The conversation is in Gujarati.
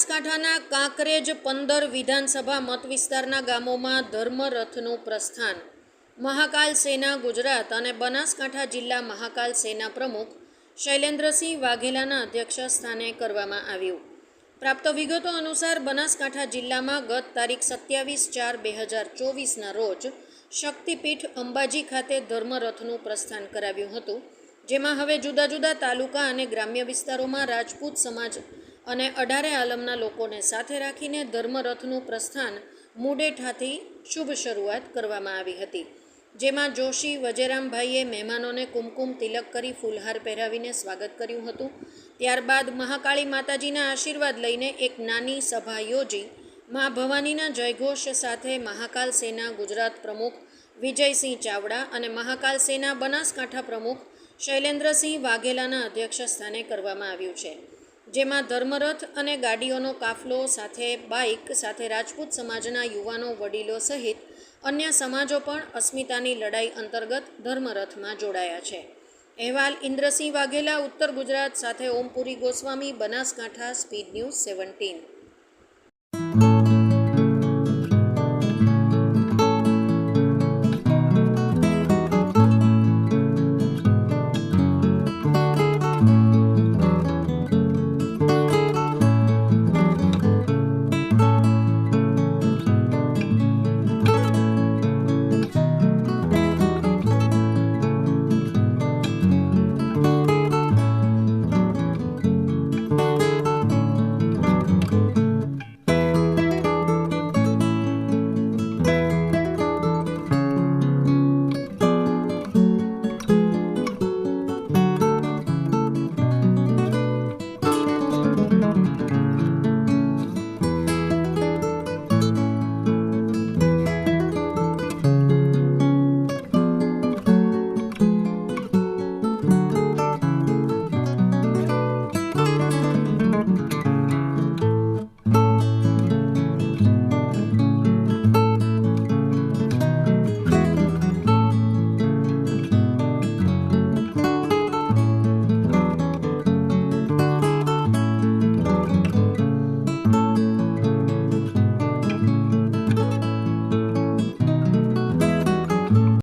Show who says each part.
Speaker 1: બનાસકાંઠાના કાંકરેજ પંદર વિધાનસભા મતવિસ્તારના ગામોમાં ધર્મરથનું પ્રસ્થાન. મહાકાલ સેના ગુજરાત અને બનાસકાંઠા જિલ્લા મહાકાલ સેના પ્રમુખ શૈલેન્દ્રસિંહ વાઘેલાના અધ્યક્ષ સ્થાને કરવામાં આવ્યું. પ્રાપ્ત વિગતો અનુસાર બનાસકાંઠા જિલ્લામાં ગત તારીખ સત્યાવીસ ચાર બે હજાર ચોવીસના રોજ શક્તિપીઠ અંબાજી ખાતે ધર્મરથનું પ્રસ્થાન કરાવ્યું હતું, જેમાં હવે જુદા જુદા તાલુકા અને ગ્રામ્ય વિસ્તારોમાં રાજપૂત સમાજ અને અઢારે આલમના લોકોને સાથે રાખીને ધર્મરથનું પ્રસ્થાન મુડેઠાથી શુભ શરૂઆત કરવામાં આવી હતી, જેમાં જોશી વજેરામભાઈએ મહેમાનોને કુમકુમ તિલક કરી ફૂલહાર પહેરાવીને સ્વાગત કર્યું હતું. ત્યારબાદ મહાકાળી માતાજીના આશીર્વાદ લઈને એક નાની સભા યોજી મા ભવાનીના જયઘોષ સાથે મહાકાલ સેના ગુજરાત પ્રમુખ વિજયસિંહ ચાવડા અને મહાકાલ સેના બનાસકાંઠા પ્રમુખ શૈલેન્દ્રસિંહ વાઘેલાના અધ્યક્ષ સ્થાને કરવામાં આવ્યું છે. જેમાં ધર્મરથ અને ગાડીઓનો કાફલો સાથે બાઇક સાથે રાજપૂત સમાજના યુવાનો, વડીલો સહિત અન્ય સમાજો પણ અસ્મિતાની લડાઈ અંતર્ગત ધર્મરથમાં જોડાયા છે. અહેવાલ ઇન્દ્રસિંહ વાઘેલા, ઉત્તર ગુજરાત સાથે Ompuri Goswami, Banaskantha, speed news seventeen.